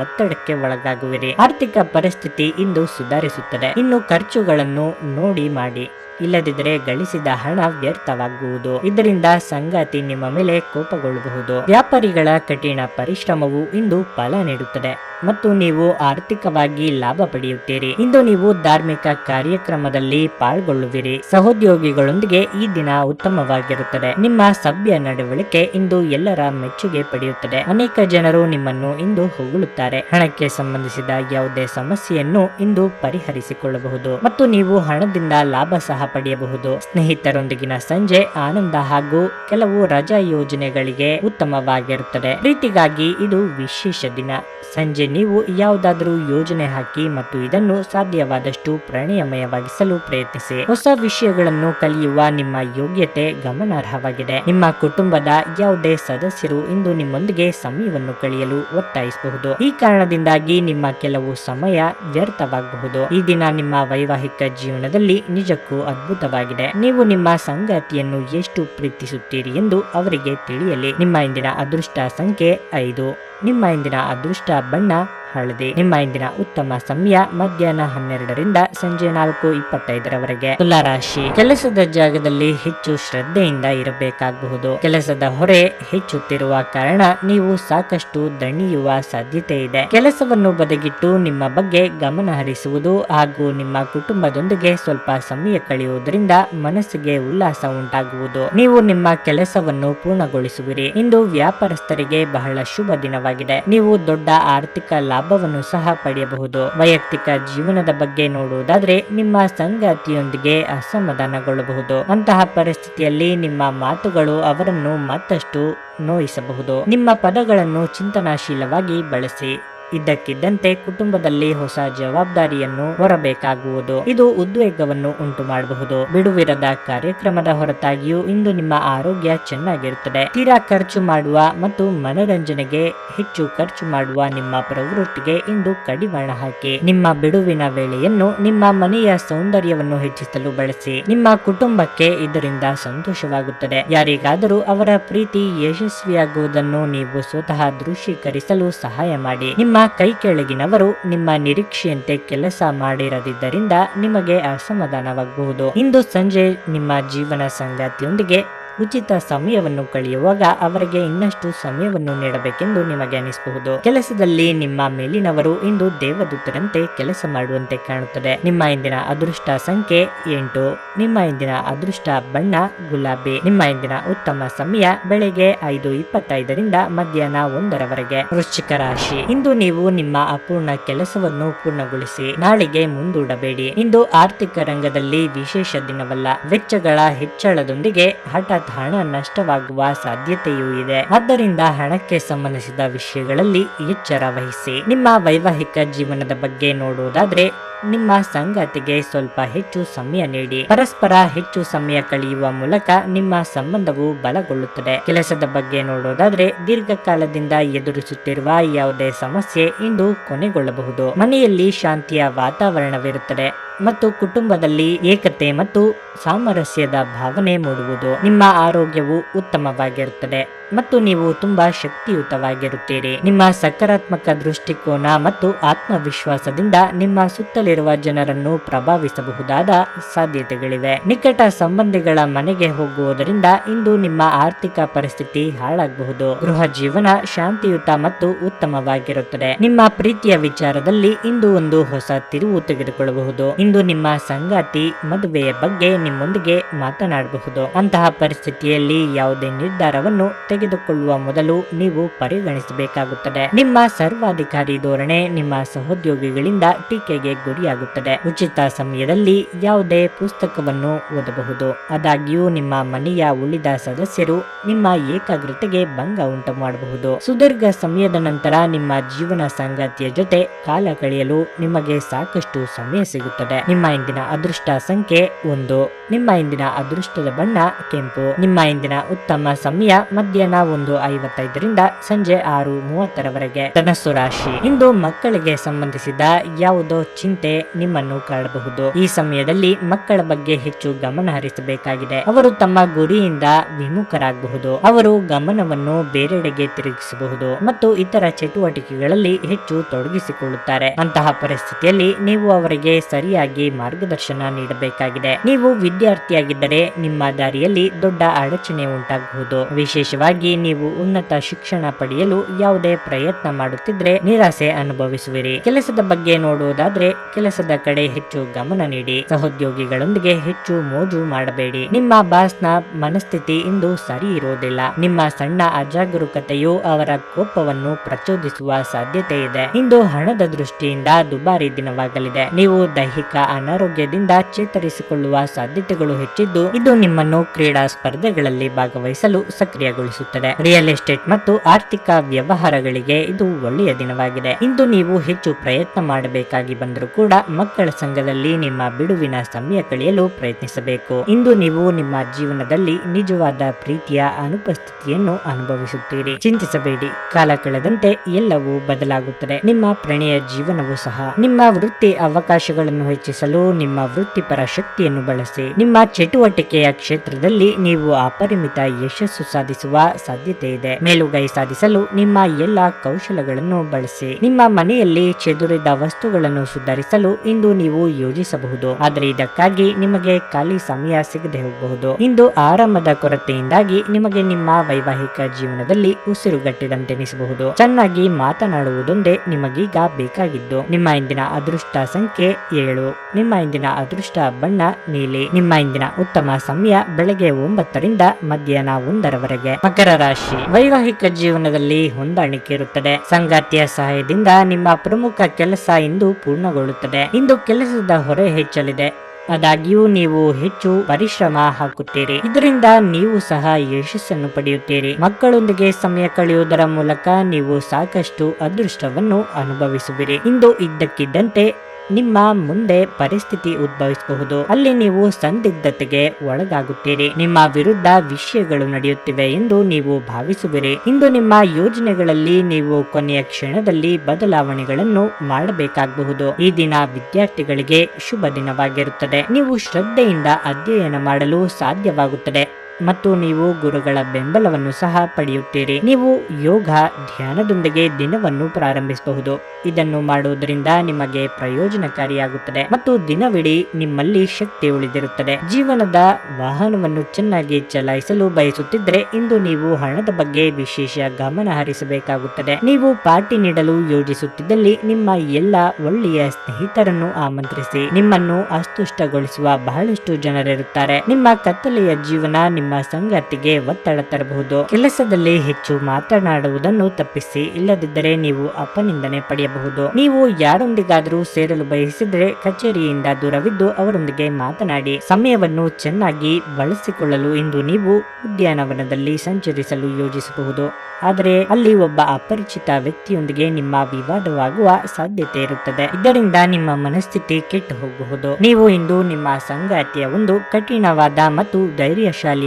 ಒತ್ತಡಕ್ಕೆ ಒಳಗಾಗುವಿರಿ. ಆರ್ಥಿಕ ಪರಿಸ್ಥಿತಿ ಇಂದು ಸುಧಾರಿಸುತ್ತದೆ. ಇನ್ನು ಖರ್ಚುಗಳನ್ನು ನೋಡಿ ಮಾಡಿ. ಇಲ್ಲದಿದ್ದರೆ ಗಳಿಸಿದ ಹಣ ವ್ಯರ್ಥವಾಗುವುದು. ಇದರಿಂದ ಸಂಗಾತಿ ನಿಮ್ಮ ಮೇಲೆ ಕೋಪಗೊಳ್ಳಬಹುದು. ವ್ಯಾಪಾರಿಗಳ ಕಠಿಣ ಪರಿಶ್ರಮವು ಇಂದು ಫಲ ನೀಡುತ್ತದೆ. ಮತ್ತು ನೀವು ಆರ್ಥಿಕವಾಗಿ ಲಾಭ ಪಡೆಯುತ್ತೀರಿ. ಇಂದು ನೀವು ಧಾರ್ಮಿಕ ಕಾರ್ಯಕ್ರಮದಲ್ಲಿ ಪಾಲ್ಗೊಳ್ಳುವಿರಿ. ಸಹೋದ್ಯೋಗಿಗಳೊಂದಿಗೆ ಈ ದಿನ ಉತ್ತಮವಾಗಿರುತ್ತದೆ. ನಿಮ್ಮ ಸಭ್ಯ ನಡವಳಿಕೆ ಇಂದು ಎಲ್ಲರ ಮೆಚ್ಚುಗೆ ಪಡೆಯುತ್ತದೆ. ಅನೇಕ ಜನರು ನಿಮ್ಮನ್ನು ಇಂದು ಹೊಗಳುತ್ತಾರೆ. ಹಣಕ್ಕೆ ಸಂಬಂಧಿಸಿದ ಯಾವುದೇ ಸಮಸ್ಯೆಯನ್ನು ಇಂದು ಪರಿಹರಿಸಿಕೊಳ್ಳಬಹುದು. ಮತ್ತು ನೀವು ಹಣದಿಂದ ಲಾಭ ಸಹ ಪಡೆಯಬಹುದು. ಸ್ನೇಹಿತರೊಂದಿಗಿನ ಸಂಜೆ ಆನಂದ ಹಾಗೂ ಕೆಲವು ರಜಾ ಯೋಜನೆಗಳಿಗೆ ಉತ್ತಮವಾಗಿರುತ್ತದೆ. ಪ್ರೀತಿಗಾಗಿ ಇದು ವಿಶೇಷ ದಿನ. ಸಂಜೆ ನೀವು ಯಾವುದಾದರೂ ಯೋಜನೆ ಹಾಕಿ ಮತ್ತು ಇದನ್ನು ಸಾಧ್ಯವಾದಷ್ಟು ಪ್ರಣಯಮಯವಾಗಿಸಲು ಪ್ರಯತ್ನಿಸಿ. ಹೊಸ ವಿಷಯಗಳನ್ನು ಕಲಿಯುವ ನಿಮ್ಮ ಯೋಗ್ಯತೆ ಗಮನಾರ್ಹವಾಗಿದೆ. ನಿಮ್ಮ ಕುಟುಂಬದ ಯಾವುದೇ ಸದಸ್ಯರು ಇಂದು ನಿಮ್ಮೊಂದಿಗೆ ಸಮಯವನ್ನು ಕಳೆಯಲು ಒತ್ತಾಯಿಸಬಹುದು. ಈ ಕಾರಣದಿಂದಾಗಿ ನಿಮ್ಮ ಕೆಲವು ಸಮಯ ವ್ಯರ್ಥವಾಗಬಹುದು. ಈ ದಿನ ನಿಮ್ಮ ವೈವಾಹಿಕ ಜೀವನದಲ್ಲಿ ನಿಜಕ್ಕೂ ಅದ್ಭುತವಾಗಿದೆ. ನೀವು ನಿಮ್ಮ ಸಂಗಾತಿಯನ್ನು ಎಷ್ಟು ಪ್ರೀತಿಸುತ್ತೀರಿ ಎಂದು ಅವರಿಗೆ ತಿಳಿಯಲಿ. ನಿಮ್ಮ ಇಂದಿನ ಅದೃಷ್ಟ ಸಂಖ್ಯೆ ಐದು. ನಿಮ್ಮ ಇಂದಿನ ಅದೃಷ್ಟ ಬಣ್ಣ ಹಳದಿ. ನಿಮ್ಮ ಇಂದಿನ ಉತ್ತಮ ಸಮಯ ಮಧ್ಯಾಹ್ನ ಹನ್ನೆರಡರಿಂದ ಸಂಜೆ ನಾಲ್ಕು ಇಪ್ಪತ್ತೈದರವರೆಗೆ. ತುಲಾರಾಶಿ ಕೆಲಸದ ಜಾಗದಲ್ಲಿ ಹೆಚ್ಚು ಶ್ರದ್ಧೆಯಿಂದ ಇರಬೇಕಾಗಬಹುದು. ಕೆಲಸದ ಹೊರೆ ಹೆಚ್ಚುತ್ತಿರುವ ಕಾರಣ ನೀವು ಸಾಕಷ್ಟು ದಣಿಯುವ ಸಾಧ್ಯತೆ ಇದೆ. ಕೆಲಸವನ್ನು ಬದಗಿಟ್ಟು ನಿಮ್ಮ ಬಗ್ಗೆ ಗಮನ ಹರಿಸುವುದು ಹಾಗೂ ನಿಮ್ಮ ಕುಟುಂಬದೊಂದಿಗೆ ಸ್ವಲ್ಪ ಸಮಯ ಕಳೆಯುವುದರಿಂದ ಮನಸ್ಸಿಗೆ ಉಲ್ಲಾಸ ಉಂಟಾಗುವುದು. ನೀವು ನಿಮ್ಮ ಕೆಲಸವನ್ನು ಪೂರ್ಣಗೊಳಿಸುವಿರಿ. ಇಂದು ವ್ಯಾಪಾರಸ್ಥರಿಗೆ ಬಹಳ ಶುಭ ದಿನವಾಗಿದೆ. ನೀವು ದೊಡ್ಡ ಆರ್ಥಿಕ ಲಾಭವನ್ನು ಸಹ ಪಡೆಯಬಹುದು. ವೈಯಕ್ತಿಕ ಜೀವನದ ಬಗ್ಗೆ ನೋಡುವುದಾದ್ರೆ ನಿಮ್ಮ ಸಂಗಾತಿಯೊಂದಿಗೆ ಅಸಮಾಧಾನಗೊಳ್ಳಬಹುದು. ಅಂತಹ ಪರಿಸ್ಥಿತಿಯಲ್ಲಿ ನಿಮ್ಮ ಮಾತುಗಳು ಅವರನ್ನು ಮತ್ತಷ್ಟು ನೋಯಿಸಬಹುದು. ನಿಮ್ಮ ಪದಗಳನ್ನು ಚಿಂತನಾಶೀಲವಾಗಿ ಬಳಸಿ. ಇದ್ದಕ್ಕಿದ್ದಂತೆ ಕುಟುಂಬದಲ್ಲಿ ಹೊಸ ಜವಾಬ್ದಾರಿಯನ್ನು ಹೊರಬೇಕಾಗುವುದು. ಇದು ಉದ್ವೇಗವನ್ನು ಉಂಟು ಮಾಡಬಹುದು ಬಿಡುವಿರದ ಕಾರ್ಯಕ್ರಮದ ಹೊರತಾಗಿಯೂ ಇಂದು ನಿಮ್ಮ ಆರೋಗ್ಯ ಚೆನ್ನಾಗಿರುತ್ತದೆ. ತೀರಾ ಖರ್ಚು ಮಾಡುವ ಮತ್ತು ಮನರಂಜನೆಗೆ ಹೆಚ್ಚು ಖರ್ಚು ಮಾಡುವ ನಿಮ್ಮ ಪ್ರವೃತ್ತಿಗೆ ಇಂದು ಕಡಿವಾಣ ಹಾಕಿ. ನಿಮ್ಮ ಬಿಡುವಿನ ವೇಳೆಯನ್ನು ನಿಮ್ಮ ಮನೆಯ ಸೌಂದರ್ಯವನ್ನು ಹೆಚ್ಚಿಸಲು ಬಳಸಿ. ನಿಮ್ಮ ಕುಟುಂಬಕ್ಕೆ ಇದರಿಂದ ಸಂತೋಷವಾಗುತ್ತದೆ. ಯಾರಿಗಾದರೂ ಅವರ ಪ್ರೀತಿ ಯಶಸ್ವಿಯಾಗುವುದನ್ನು ನೀವು ಸ್ವತಃ ದೃಶ್ಯೀಕರಿಸಲು ಸಹಾಯ ಮಾಡಿ. ನಿಮ್ಮ ಕೈ ಕೆಳಗಿನವರು ನಿಮ್ಮ ನಿರೀಕ್ಷೆಯಂತೆ ಕೆಲಸ ಮಾಡಿರದಿದ್ದರಿಂದ ನಿಮಗೆ ಅಸಮಾಧಾನವಾಗಬಹುದು ಇಂದು ಸಂಜೆ ನಿಮ್ಮ ಜೀವನ ಸಂಗಾತಿಯೊಂದಿಗೆ ಉಚಿತ ಸಮಯವನ್ನು ಕಳೆಯುವಾಗ ಅವರಿಗೆ ಇನ್ನಷ್ಟು ಸಮಯವನ್ನು ನೀಡಬೇಕೆಂದು ನಿಮಗೆ ಅನಿಸಬಹುದು. ಕೆಲಸದಲ್ಲಿ ನಿಮ್ಮ ಮೇಲಿನವರು ಇಂದು ದೇವದೂತರಂತೆ ಕೆಲಸ ಮಾಡುವಂತೆ ಕಾಣುತ್ತದೆ. ನಿಮ್ಮ ಇಂದಿನ ಅದೃಷ್ಟ ಸಂಖ್ಯೆ ಎಂಟು. ನಿಮ್ಮ ಇಂದಿನ ಅದೃಷ್ಟ ಬಣ್ಣ ಗುಲಾಬಿ. ನಿಮ್ಮ ಇಂದಿನ ಉತ್ತಮ ಸಮಯ ಬೆಳಗ್ಗೆ ಐದು ಇಪ್ಪತ್ತೈದರಿಂದ ಮಧ್ಯಾಹ್ನ ಒಂದರವರೆಗೆ. ವೃಶ್ಚಿಕ ರಾಶಿ. ಇಂದು ನೀವು ನಿಮ್ಮ ಅಪೂರ್ಣ ಕೆಲಸವನ್ನು ಪೂರ್ಣಗೊಳಿಸಿ. ನಾಳೆಗೆ ಮುಂದೂಡಬೇಡಿ. ಇಂದು ಆರ್ಥಿಕ ರಂಗದಲ್ಲಿ ವಿಶೇಷ ದಿನವಲ್ಲ. ವೆಚ್ಚಗಳ ಹೆಚ್ಚಳದೊಂದಿಗೆ ಹಠಾತ್ ಹಣ ನಷ್ಟವಾಗುವ ಸಾಧ್ಯತೆಯೂ ಇದೆ. ಆದ್ದರಿಂದ ಹಣಕ್ಕೆ ಸಂಬಂಧಿಸಿದ ವಿಷಯಗಳಲ್ಲಿ ಎಚ್ಚರ ವಹಿಸಿ. ನಿಮ್ಮ ವೈವಾಹಿಕ ಜೀವನದ ಬಗ್ಗೆ ನೋಡುವುದಾದ್ರೆ ನಿಮ್ಮ ಸಂಗಾತಿಗೆ ಸ್ವಲ್ಪ ಹೆಚ್ಚು ಸಮಯ ನೀಡಿ. ಪರಸ್ಪರ ಹೆಚ್ಚು ಸಮಯ ಕಳೆಯುವ ಮೂಲಕ ನಿಮ್ಮ ಸಂಬಂಧವು ಬಲಗೊಳ್ಳುತ್ತದೆ. ಕೆಲಸದ ಬಗ್ಗೆ ನೋಡೋದಾದ್ರೆ ದೀರ್ಘಕಾಲದಿಂದ ಎದುರಿಸುತ್ತಿರುವ ಯಾವುದೇ ಸಮಸ್ಯೆ ಇಂದು ಕೊನೆಗೊಳ್ಳಬಹುದು. ಮನೆಯಲ್ಲಿ ಶಾಂತಿಯ ವಾತಾವರಣವಿರುತ್ತದೆ ಮತ್ತು ಕುಟುಂಬದಲ್ಲಿ ಏಕತೆ ಮತ್ತು ಸಾಮರಸ್ಯದ ಭಾವನೆ ಮೂಡುವುದು. ನಿಮ್ಮ ಆರೋಗ್ಯವು ಉತ್ತಮವಾಗಿರುತ್ತದೆ. ಮತ್ತು ನೀವು ತುಂಬಾ ಶಕ್ತಿಯುತವಾಗಿರುತ್ತೀರಿ. ನಿಮ್ಮ ಸಕಾರಾತ್ಮಕ ದೃಷ್ಟಿಕೋನ ಮತ್ತು ಆತ್ಮವಿಶ್ವಾಸದಿಂದ ನಿಮ್ಮ ಸುತ್ತಲಿರುವ ಜನರನ್ನು ಪ್ರಭಾವಿಸಬಹುದಾದ ಸಾಧ್ಯತೆಗಳಿವೆ. ನಿಕಟ ಸಂಬಂಧಿಗಳ ಮನೆಗೆ ಹೋಗುವುದರಿಂದ ಇಂದು ನಿಮ್ಮ ಆರ್ಥಿಕ ಪರಿಸ್ಥಿತಿ ಹಾಳಾಗಬಹುದು. ಗೃಹ ಜೀವನ ಶಾಂತಿಯುತ ಮತ್ತು ಉತ್ತಮವಾಗಿರುತ್ತದೆ. ನಿಮ್ಮ ಪ್ರೀತಿಯ ವಿಚಾರದಲ್ಲಿ ಇಂದು ಒಂದು ಹೊಸ ತಿರುವು ತೆಗೆದುಕೊಳ್ಳಬಹುದು. ಇಂದು ನಿಮ್ಮ ಸಂಗಾತಿ, ಮದುವೆಯ ಬಗ್ಗೆ ನಿಮ್ಮೊಂದಿಗೆ ಮಾತನಾಡಬಹುದು. ಅಂತಹ ಪರಿಸ್ಥಿತಿಯಲ್ಲಿ ಯಾವುದೇ ನಿರ್ಧಾರವನ್ನು ತೆಗೆದುಕೊಳ್ಳುವ ಮೊದಲು ನೀವು ಪರಿಗಣಿಸಬೇಕಾಗುತ್ತದೆ. ನಿಮ್ಮ ಸರ್ವಾಧಿಕಾರಿ ಧೋರಣೆ ನಿಮ್ಮ ಸಹೋದ್ಯೋಗಿಗಳಿಂದ ಟೀಕೆಗೆ ಗುರಿಯಾಗುತ್ತದೆ. ಉಚಿತ ಸಮಯದಲ್ಲಿ ಯಾವುದೇ ಪುಸ್ತಕವನ್ನು ಓದಬಹುದು. ಆದಾಗ್ಯೂ ನಿಮ್ಮ ಮನೆಯ ಉಳಿದ ಸದಸ್ಯರು ನಿಮ್ಮ ಏಕಾಗ್ರತೆಗೆ ಭಂಗ ಉಂಟು ಮಾಡಬಹುದು. ಸುದೀರ್ಘ ಸಮಯದ ನಂತರ ನಿಮ್ಮ ಜೀವನ ಸಂಗಾತಿಯ ಜೊತೆ ಕಾಲ ಕಳೆಯಲು ನಿಮಗೆ ಸಾಕಷ್ಟು ಸಮಯ ಸಿಗುತ್ತದೆ. ನಿಮ್ಮ ಇಂದಿನ ಅದೃಷ್ಟ ಸಂಖ್ಯೆ ಒಂದು. ನಿಮ್ಮ ಇಂದಿನ ಅದೃಷ್ಟದ ಬಣ್ಣ ಕೆಂಪು. ನಿಮ್ಮ ಇಂದಿನ ಉತ್ತಮ ಸಮಯ ಮಧ್ಯಾಹ್ನ ಒಂದು ಐವತ್ತೈದರಿಂದ ಸಂಜೆ ಆರು ಮೂವತ್ತರವರೆಗೆ. ಧನಸ್ಸು ರಾಶಿ. ಇಂದು ಮಕ್ಕಳಿಗೆ ಸಂಬಂಧಿಸಿದ ಯಾವುದೋ ಚಿಂತೆ ನಿಮ್ಮನ್ನು ಕಾಡಬಹುದು ಈ ಸಮಯದಲ್ಲಿ ಮಕ್ಕಳ ಬಗ್ಗೆ ಹೆಚ್ಚು ಗಮನ ಹರಿಸಬೇಕಾಗಿದೆ. ಅವರು ತಮ್ಮ ಗುರಿಯಿಂದ ವಿಮುಖರಾಗಬಹುದು. ಅವರು ಗಮನವನ್ನು ಬೇರೆಡೆಗೆ ತಿರುಗಿಸಬಹುದು ಮತ್ತು ಇತರ ಚಟುವಟಿಕೆಗಳಲ್ಲಿ ಹೆಚ್ಚು ತೊಡಗಿಸಿಕೊಳ್ಳುತ್ತಾರೆ. ಅಂತಹ ಪರಿಸ್ಥಿತಿಯಲ್ಲಿ ನೀವು ಅವರಿಗೆ ಸರಿಯಾಗಿ ಮಾರ್ಗದರ್ಶನ ನೀಡಬೇಕಾಗಿದೆ. ನೀವು ವಿದ್ಯಾರ್ಥಿಯಾಗಿದ್ದರೆ ನಿಮ್ಮ ದಾರಿಯಲ್ಲಿ ದೊಡ್ಡ ಅಡಚಣೆ ಉಂಟಾಗಬಹುದು. ವಿಶೇಷವಾಗಿ ನೀವು ಉನ್ನತ ಶಿಕ್ಷಣ ಪಡೆಯಲು ಯಾವುದೇ ಪ್ರಯತ್ನ ಮಾಡುತ್ತಿದ್ರೆ ನಿರಾಸೆ ಅನುಭವಿಸುವಿರಿ. ಕೆಲಸದ ಬಗ್ಗೆ ನೋಡುವುದಾದ್ರೆ ಕೆಲಸದ ಕಡೆ ಹೆಚ್ಚು ಗಮನ ನೀಡಿ. ಸಹೋದ್ಯೋಗಿಗಳೊಂದಿಗೆ ಹೆಚ್ಚು ಮೋಜು ಮಾಡಬೇಡಿ. ನಿಮ್ಮ ಬಾಸ್ನ ಮನಸ್ಥಿತಿ ಇಂದು ಸರಿ ಇರುವುದಿಲ್ಲ ನಿಮ್ಮ ಸಣ್ಣ ಅಜಾಗರೂಕತೆಯು ಅವರ ಕೋಪವನ್ನು ಪ್ರಚೋದಿಸುವ ಸಾಧ್ಯತೆ ಇದೆ. ಇಂದು ಹಣದ ದೃಷ್ಟಿಯಿಂದ ದುಬಾರಿ ದಿನವಾಗಲಿದೆ. ನೀವು ದೈಹಿಕ ಅನಾರೋಗ್ಯದಿಂದ ಚೇತರಿಸಿಕೊಳ್ಳುವ ಸಾಧ್ಯತೆಗಳು ಹೆಚ್ಚಿದ್ದು, ಇದು ನಿಮ್ಮನ್ನು ಕ್ರೀಡಾ ಸ್ಪರ್ಧೆಗಳಲ್ಲಿ ಭಾಗವಹಿಸಲು ಸಕ್ರಿಯಗೊಳಿಸುತ್ತದೆ. ರಿಯಲ್ ಎಸ್ಟೇಟ್ ಮತ್ತು ಆರ್ಥಿಕ ವ್ಯವಹಾರಗಳಿಗೆ ಇದು ಒಳ್ಳೆಯ ದಿನವಾಗಿದೆ. ಇಂದು ನೀವು ಹೆಚ್ಚು ಪ್ರಯತ್ನ ಮಾಡಬೇಕಾಗಿ ಬಂದರೂ ಕೂಡ ಮಕ್ಕಳ ಸಂಘದಲ್ಲಿ ನಿಮ್ಮ ಬಿಡುವಿನ ಸಮಯ ಕಳೆಯಲು ಪ್ರಯತ್ನಿಸಬೇಕು. ಇಂದು ನೀವು ನಿಮ್ಮ ಜೀವನದಲ್ಲಿ ನಿಜವಾದ ಪ್ರೀತಿಯ ಅನುಪಸ್ಥಿತಿಯನ್ನು ಅನುಭವಿಸುತ್ತೀರಿ. ಚಿಂತಿಸಬೇಡಿ. ಕಾಲ ಕಳೆದಂತೆ ಎಲ್ಲವೂ ಬದಲಾಗುತ್ತದೆ. ನಿಮ್ಮ ಪ್ರಣಯ ಜೀವನವೂ ಸಹ. ನಿಮ್ಮ ವೃತ್ತಿ ಅವಕಾಶಗಳನ್ನು ಹೆಚ್ಚಿಸಲು ನಿಮ್ಮ ವೃತ್ತಿಪರ ಶಕ್ತಿಯನ್ನು ಬಳಸಿ. ನಿಮ್ಮ ಚಟುವಟಿಕೆಯ ಕ್ಷೇತ್ರದಲ್ಲಿ ನೀವು ಅಪರಿಮಿತ ಯಶಸ್ಸು ಸಾಧಿಸುವ ಸಾಧ್ಯತೆ ಇದೆ ಮೇಲುಗೈ ಸಾಧಿಸಲು ನಿಮ್ಮ ಎಲ್ಲ ಕೌಶಲಗಳನ್ನು ಬಳಸಿ. ನಿಮ್ಮ ಮನೆಯಲ್ಲಿ ಚೆದುರಿದ ವಸ್ತುಗಳನ್ನು ಸುಧಾರಿಸಲು ಇಂದು ನೀವು ಯೋಜಿಸಬಹುದು. ಆದರೆ ಇದಕ್ಕಾಗಿ ನಿಮಗೆ ಖಾಲಿ ಸಮಯ ಸಿಗದೆ ಹೋಗಬಹುದು. ಇಂದು ಆರಂಭದ ಕೊರತೆಯಿಂದಾಗಿ ನಿಮಗೆ ನಿಮ್ಮ ವೈವಾಹಿಕ ಜೀವನದಲ್ಲಿ ಉಸಿರುಗಟ್ಟಿದಂತೆನಿಸಬಹುದು. ಚೆನ್ನಾಗಿ ಮಾತನಾಡುವುದೊಂದೇ ನಿಮಗೀಗ ಬೇಕಾಗಿದ್ದು. ನಿಮ್ಮ ಇಂದಿನ ಅದೃಷ್ಟ ಸಂಖ್ಯೆ ಏಳು. ನಿಮ್ಮ ಇಂದಿನ ಅದೃಷ್ಟ ಬಣ್ಣ ನೀಲಿ. ನಿಮ್ಮ ಇಂದಿನ ಉತ್ತಮ ಸಮಯ ಬೆಳಗ್ಗೆ ಒಂಬತ್ತರಿಂದ ಮಧ್ಯಾಹ್ನ ಒಂದರವರೆಗೆ. ಮಕರ ರಾಶಿ. ವೈವಾಹಿಕ ಜೀವನದಲ್ಲಿ ಹೊಂದಾಣಿಕೆ ಇರುತ್ತದೆ. ಸಂಗಾತಿಯ ಸಹಾಯದಿಂದ ನಿಮ್ಮ ಪ್ರಮುಖ ಕೆಲಸ ಇಂದು ಪೂರ್ಣಗೊಳ್ಳುತ್ತದೆ. ಇಂದು ಕೆಲಸದ ಹೊರೆ ಹೆಚ್ಚಲಿದೆ. ಆದಾಗ್ಯೂ ನೀವು ಹೆಚ್ಚು ಪರಿಶ್ರಮ ಹಾಕುತ್ತೀರಿ. ಇದರಿಂದ ನೀವು ಸಹ ಯಶಸ್ಸನ್ನು ಪಡೆಯುತ್ತೀರಿ. ಮಕ್ಕಳೊಂದಿಗೆ ಸಮಯ ಕಳೆಯುವುದರ ಮೂಲಕ ನೀವು ಸಾಕಷ್ಟು ಅದೃಷ್ಟವನ್ನು ಅನುಭವಿಸುವಿರಿ. ಇಂದು ಇದ್ದಕ್ಕಿದ್ದಂತೆ ನಿಮ್ಮ ಮುಂದೆ ಪರಿಸ್ಥಿತಿ ಉದ್ಭವಿಸಬಹುದು. ಅಲ್ಲಿ ನೀವು ಸಂದಿಗ್ಧತೆಗೆ ಒಳಗಾಗುತ್ತೀರಿ. ನಿಮ್ಮ ವಿರುದ್ಧ ವಿಷಯಗಳು ನಡೆಯುತ್ತಿವೆ ಎಂದು ನೀವು ಭಾವಿಸುವಿರಿ. ಇಂದು ನಿಮ್ಮ ಯೋಜನೆಗಳಲ್ಲಿ ನೀವು ಕೊನೆಯ ಕ್ಷಣದಲ್ಲಿ ಬದಲಾವಣೆಗಳನ್ನು ಮಾಡಬೇಕಾಗಬಹುದು. ಈ ದಿನ ವಿದ್ಯಾರ್ಥಿಗಳಿಗೆ ಶುಭ ದಿನವಾಗಿರುತ್ತದೆ. ನೀವು ಶ್ರದ್ಧೆಯಿಂದ ಅಧ್ಯಯನ ಮಾಡಲು ಸಾಧ್ಯವಾಗುತ್ತದೆ. ಮತ್ತು ನೀವು ಗುರುಗಳ ಬೆಂಬಲವನ್ನು ಸಹ ಪಡೆಯುತ್ತೀರಿ. ನೀವು ಯೋಗ ಧ್ಯಾನದೊಂದಿಗೆ ದಿನವನ್ನು ಪ್ರಾರಂಭಿಸಬಹುದು. ಇದನ್ನು ಮಾಡುವುದರಿಂದ ನಿಮಗೆ ಪ್ರಯೋಜನಕಾರಿಯಾಗುತ್ತದೆ ಮತ್ತು ದಿನವಿಡೀ ನಿಮ್ಮಲ್ಲಿ ಶಕ್ತಿ ಉಳಿದಿರುತ್ತದೆ. ಜೀವನದ ವಾಹನವನ್ನು ಚೆನ್ನಾಗಿ ಚಲಾಯಿಸಲು ಬಯಸುತ್ತಿದ್ದರೆ ಇಂದು ನೀವು ಹಣದ ಬಗ್ಗೆ ವಿಶೇಷ ಗಮನ ಹರಿಸಬೇಕಾಗುತ್ತದೆ. ನೀವು ಪಾರ್ಟಿ ನೀಡಲು ಯೋಜಿಸುತ್ತಿದ್ದಲ್ಲಿ ನಿಮ್ಮ ಎಲ್ಲ ಒಳ್ಳೆಯ ಸ್ನೇಹಿತರನ್ನು ಆಮಂತ್ರಿಸಿ. ನಿಮ್ಮನ್ನು ಅಸ್ತುಷ್ಟಗೊಳಿಸುವ ಬಹಳಷ್ಟು ಜನರಿರುತ್ತಾರೆ. ನಿಮ್ಮ ಕತ್ತಲೆಯ ಜೀವನ ನಿಮ್ಮ ಸಂಗಾತಿಗೆ ಒತ್ತಡ ತರಬಹುದು. ಕೆಲಸದಲ್ಲಿ ಹೆಚ್ಚು ಮಾತನಾಡುವುದನ್ನು ತಪ್ಪಿಸಿ, ಇಲ್ಲದಿದ್ದರೆ ನೀವು ಅಪನಿಂದನೆ ಪಡೆಯಬಹುದು. ನೀವು ಯಾರೊಂದಿಗಾದರೂ ಸೇರಲು ಬಯಸಿದರೆ ಕಚೇರಿಯಿಂದ ದೂರವಿದ್ದು ಅವರೊಂದಿಗೆ ಮಾತನಾಡಿ, ಸಮಯವನ್ನು ಚೆನ್ನಾಗಿ ಬಳಸಿಕೊಳ್ಳಲು ಇಂದು ನೀವು ಉದ್ಯಾನವನದಲ್ಲಿ ಸಂಚರಿಸಲು ಯೋಜಿಸಬಹುದು. ಆದರೆ ಅಲ್ಲಿ ಒಬ್ಬ ಅಪರಿಚಿತ ವ್ಯಕ್ತಿಯೊಂದಿಗೆ ನಿಮ್ಮ ವಿವಾದವಾಗುವ ಸಾಧ್ಯತೆ ಇರುತ್ತದೆ. ಇದರಿಂದ ನಿಮ್ಮ ಮನಸ್ಥಿತಿ ಕೆಟ್ಟು ಹೋಗಬಹುದು ನೀವು ಇಂದು ನಿಮ್ಮ ಸಂಗಾತಿಯ ಒಂದು ಕಠಿಣವಾದ ಮತ್ತು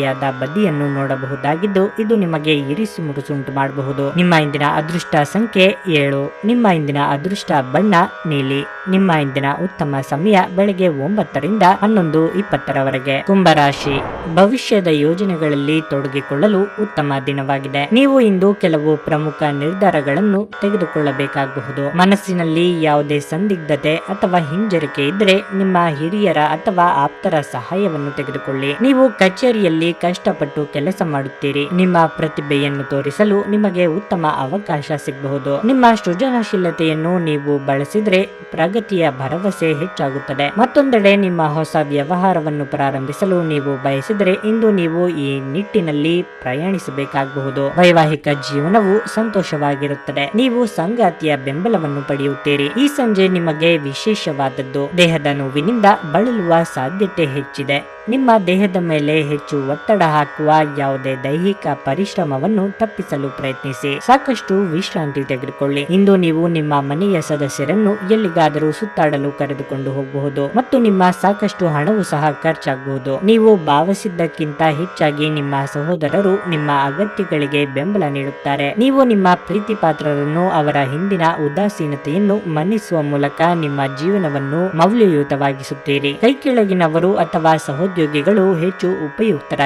ಧೈರ್ಯಶಾಲಿಯಾದ ಬದಿಯನ್ನು ನೋಡಬಹುದಾಗಿದ್ದು, ಇದು ನಿಮಗೆ ಇರಿಸು ಮುರುಸುಂಟು ಮಾಡಬಹುದು. ನಿಮ್ಮ ಇಂದಿನ ಅದೃಷ್ಟ ಸಂಖ್ಯೆ ಏಳು. ನಿಮ್ಮ ಇಂದಿನ ಅದೃಷ್ಟ ಬಣ್ಣ ನೀಲಿ. ನಿಮ್ಮ ಇಂದಿನ ಉತ್ತಮ ಸಮಯ ಬೆಳಗ್ಗೆ ಒಂಬತ್ತರಿಂದ ಹನ್ನೊಂದು ಇಪ್ಪತ್ತರವರೆಗೆ. ಕುಂಭರಾಶಿ. ಭವಿಷ್ಯದ ಯೋಜನೆಗಳಲ್ಲಿ ತೊಡಗಿಕೊಳ್ಳಲು ಉತ್ತಮ ದಿನವಾಗಿದೆ. ನೀವು ಇಂದು ಕೆಲವು ಪ್ರಮುಖ ನಿರ್ಧಾರಗಳನ್ನು ತೆಗೆದುಕೊಳ್ಳಬೇಕಾಗಬಹುದು. ಮನಸ್ಸಿನಲ್ಲಿ ಯಾವುದೇ ಸಂದಿಗ್ಧತೆ ಅಥವಾ ಹಿಂಜರಿಕೆ ಇದ್ರೆ ನಿಮ್ಮ ಹಿರಿಯರ ಅಥವಾ ಆಪ್ತರ ಸಹಾಯವನ್ನು ತೆಗೆದುಕೊಳ್ಳಿ. ನೀವು ಕಚೇರಿಯಲ್ಲಿ ಕಷ್ಟಪಟ್ಟು ಕೆಲಸ ಮಾಡುತ್ತೀರಿ. ನಿಮ್ಮ ಪ್ರತಿಭೆಯನ್ನು ತೋರಿಸಲು ನಿಮಗೆ ಉತ್ತಮ ಅವಕಾಶ ಸಿಗಬಹುದು. ನಿಮ್ಮ ಸೃಜನಶೀಲತೆಯನ್ನು ನೀವು ಬಳಸಿದ್ರೆ ಪ್ರಗತಿಯ ಭರವಸೆ ಹೆಚ್ಚಾಗುತ್ತದೆ. ಮತ್ತೊಂದೆಡೆ ನಿಮ್ಮ ಹೊಸ ವ್ಯವಹಾರವನ್ನು ಪ್ರಾರಂಭಿಸಲು ನೀವು ಬಯಸಿದರೆ ಇಂದು ನೀವು ಈ ನಿಟ್ಟಿನಲ್ಲಿ ಪ್ರಯಾಣಿಸಬೇಕಾಗಬಹುದು. ವೈವಾಹಿಕ ಜೀವನವು ಸಂತೋಷವಾಗಿರುತ್ತದೆ. ನೀವು ಸಂಗಾತಿಯ ಬೆಂಬಲವನ್ನು ಪಡೆಯುತ್ತೀರಿ. ಈ ಸಂಜೆ ನಿಮಗೆ ವಿಶೇಷವಾದದ್ದು. ದೇಹದ ನೋವಿನಿಂದ ಬಳಲುವ ಸಾಧ್ಯತೆ ಹೆಚ್ಚಿದೆ. ನಿಮ್ಮ ದೇಹದ ಮೇಲೆ ಹೆಚ್ಚು ಹಾಕುವ ಯಾವುದೇ ದೈಹಿಕ ಪರಿಶ್ರಮವನ್ನು ತಪ್ಪಿಸಲು ಪ್ರಯತ್ನಿಸಿ. ಸಾಕಷ್ಟು ವಿಶ್ರಾಂತಿ ತೆಗೆದುಕೊಳ್ಳಿ. ಇಂದು ನೀವು ನಿಮ್ಮ ಮನೆಯ ಸದಸ್ಯರನ್ನು ಎಲ್ಲಿಗಾದರೂ ಸುತ್ತಾಡಲು ಕರೆದುಕೊಂಡು ಹೋಗಬಹುದು ಮತ್ತು ನಿಮ್ಮ ಸಾಕಷ್ಟು ಹಣವು ಸಹ ಖರ್ಚಾಗಬಹುದು. ನೀವು ಭಾವಿಸಿದ್ದಕ್ಕಿಂತ ಹೆಚ್ಚಾಗಿ ನಿಮ್ಮ ಸಹೋದರರು ನಿಮ್ಮ ಅಗತ್ಯಗಳಿಗೆ ಬೆಂಬಲ ನೀಡುತ್ತಾರೆ. ನೀವು ನಿಮ್ಮ ಪ್ರೀತಿಪಾತ್ರರನ್ನು ಅವರ ಹಿಂದಿನ ಉದಾಸೀನತೆಯನ್ನು ಮನ್ನಿಸುವ ಮೂಲಕ ನಿಮ್ಮ ಜೀವನವನ್ನು ಮೌಲ್ಯಯುತವಾಗಿಸುತ್ತೀರಿ. ಕೈ ಕೆಳಗಿನವರು ಅಥವಾ ಸಹೋದ್ಯೋಗಿಗಳು ಹೆಚ್ಚು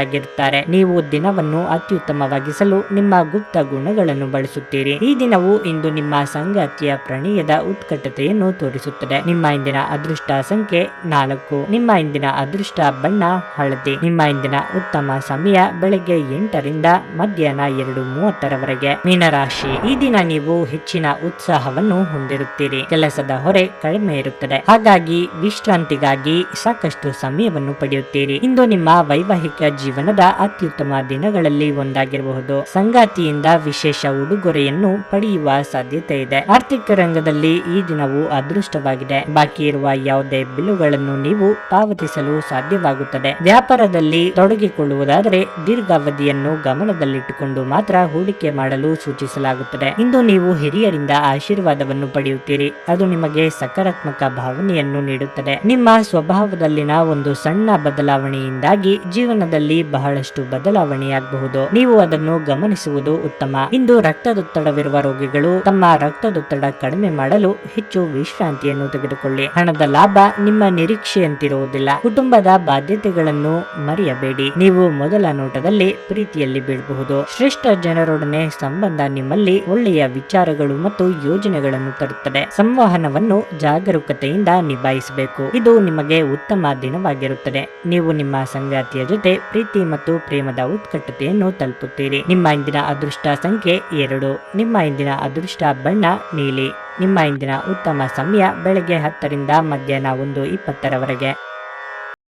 ಉಪಯುಕ್ತರಾಗಿರುತ್ತಾರೆ ನೀವು ದಿನವನ್ನು ಅತ್ಯುತ್ತಮವಾಗಿಸಲು ನಿಮ್ಮ ಗುಪ್ತ ಗುಣಗಳನ್ನು ಬಳಸುತ್ತೀರಿ. ಈ ದಿನವು ಇಂದು ನಿಮ್ಮ ಸಂಗಾತಿಯ ಪ್ರಣಯದ ಉತ್ಕಟತೆಯನ್ನು ತೋರಿಸುತ್ತದೆ. ನಿಮ್ಮ ಇಂದಿನ ಅದೃಷ್ಟ ಸಂಖ್ಯೆ ನಾಲ್ಕು. ನಿಮ್ಮ ಇಂದಿನ ಅದೃಷ್ಟ ಬಣ್ಣ ಹಳದಿ. ನಿಮ್ಮ ಇಂದಿನ ಉತ್ತಮ ಸಮಯ ಬೆಳಗ್ಗೆ ಎಂಟರಿಂದ ಮಧ್ಯಾಹ್ನ ಎರಡು ಮೂವತ್ತರವರೆಗೆ ಮೀನರಾಶಿ. ಈ ದಿನ ನೀವು ಹೆಚ್ಚಿನ ಉತ್ಸಾಹವನ್ನು ಹೊಂದಿರುತ್ತೀರಿ. ಕೆಲಸದ ಹೊರೆ ಕಡಿಮೆ ಇರುತ್ತದೆ. ಹಾಗಾಗಿ ವಿಶ್ರಾಂತಿಗಾಗಿ ಸಾಕಷ್ಟು ಸಮಯವನ್ನು ಪಡೆಯುತ್ತೀರಿ. ಇಂದು ನಿಮ್ಮ ವೈವಾಹಿಕ ಜೀವನದ ಅತ್ಯುತ್ತಮ ದಿನಗಳಲ್ಲಿ ಒಂದಾಗಿರಬಹುದು. ಸಂಗಾತಿಯಿಂದ ವಿಶೇಷ ಉಡುಗೊರೆಯನ್ನು ಪಡೆಯುವ ಸಾಧ್ಯತೆ ಇದೆ. ಆರ್ಥಿಕ ರಂಗದಲ್ಲಿ ಈ ದಿನವು ಅದೃಷ್ಟವಾಗಿದೆ. ಬಾಕಿ ಇರುವ ಯಾವುದೇ ಬಿಲ್ಲುಗಳನ್ನು ನೀವು ಪಾವತಿಸಲು ಸಾಧ್ಯವಾಗುತ್ತದೆ. ವ್ಯಾಪಾರದಲ್ಲಿ ತೊಡಗಿಕೊಳ್ಳುವುದಾದರೆ ದೀರ್ಘಾವಧಿಯನ್ನು ಗಮನದಲ್ಲಿಟ್ಟುಕೊಂಡು ಮಾತ್ರ ಹೂಡಿಕೆ ಮಾಡಲು ಸೂಚಿಸಲಾಗುತ್ತದೆ. ಇಂದು ನೀವು ಹಿರಿಯರಿಂದ ಆಶೀರ್ವಾದವನ್ನು ಪಡೆಯುತ್ತೀರಿ. ಅದು ನಿಮಗೆ ಸಕಾರಾತ್ಮಕ ಭಾವನೆಯನ್ನು ನೀಡುತ್ತದೆ. ನಿಮ್ಮ ಸ್ವಭಾವದಲ್ಲಿನ ಒಂದು ಸಣ್ಣ ಬದಲಾವಣೆಯಿಂದಾಗಿ ಜೀವನದಲ್ಲಿ ಬಹಳಷ್ಟು ಬದಲಾವಣೆಯಾಗಬಹುದು. ನೀವು ಅದನ್ನು ಗಮನಿಸುವುದು ಉತ್ತಮ. ಇಂದು ರಕ್ತದೊತ್ತಡವಿರುವ ರೋಗಿಗಳು ತಮ್ಮ ರಕ್ತದೊತ್ತಡ ಕಡಿಮೆ ಮಾಡಲು ಹೆಚ್ಚು ವಿಶ್ರಾಂತಿಯನ್ನು ತೆಗೆದುಕೊಳ್ಳಿ. ಹಣದ ಲಾಭ ನಿಮ್ಮ ನಿರೀಕ್ಷೆಯಂತಿರುವುದಿಲ್ಲ. ಕುಟುಂಬದ ಬಾಧ್ಯತೆಗಳನ್ನು ಮರೆಯಬೇಡಿ. ನೀವು ಮೊದಲ ನೋಟದಲ್ಲಿ ಪ್ರೀತಿಯಲ್ಲಿ ಬೀಳಬಹುದು. ಶ್ರೇಷ್ಠ ಜನರೊಡನೆ ಸಂಬಂಧ ನಿಮ್ಮಲ್ಲಿ ಒಳ್ಳೆಯ ವಿಚಾರಗಳು ಮತ್ತು ಯೋಜನೆಗಳನ್ನು ತರುತ್ತದೆ. ಸಂವಹನವನ್ನು ಜಾಗರೂಕತೆಯಿಂದ ನಿಭಾಯಿಸಬೇಕು. ಇದು ನಿಮಗೆ ಉತ್ತಮ ದಿನವಾಗಿರುತ್ತದೆ. ನೀವು ನಿಮ್ಮ ಸಂಗಾತಿಯ ಜೊತೆ ಪ್ರೀತಿ ಮತ್ತು ಪ್ರೇಮದ ಉತ್ಕಟತೆಯನ್ನು ತಲುಪುತ್ತೀರಿ. ನಿಮ್ಮ ಇಂದಿನ ಅದೃಷ್ಟ ಸಂಖ್ಯೆ ಎರಡು. ನಿಮ್ಮ ಇಂದಿನ ಅದೃಷ್ಟ ಬಣ್ಣ ನೀಲಿ. ನಿಮ್ಮ ಇಂದಿನ ಉತ್ತಮ ಸಮಯ ಬೆಳಗ್ಗೆ ಹತ್ತರಿಂದ ಮಧ್ಯಾಹ್ನ ಒಂದು ಇಪ್ಪತ್ತರವರೆಗೆ.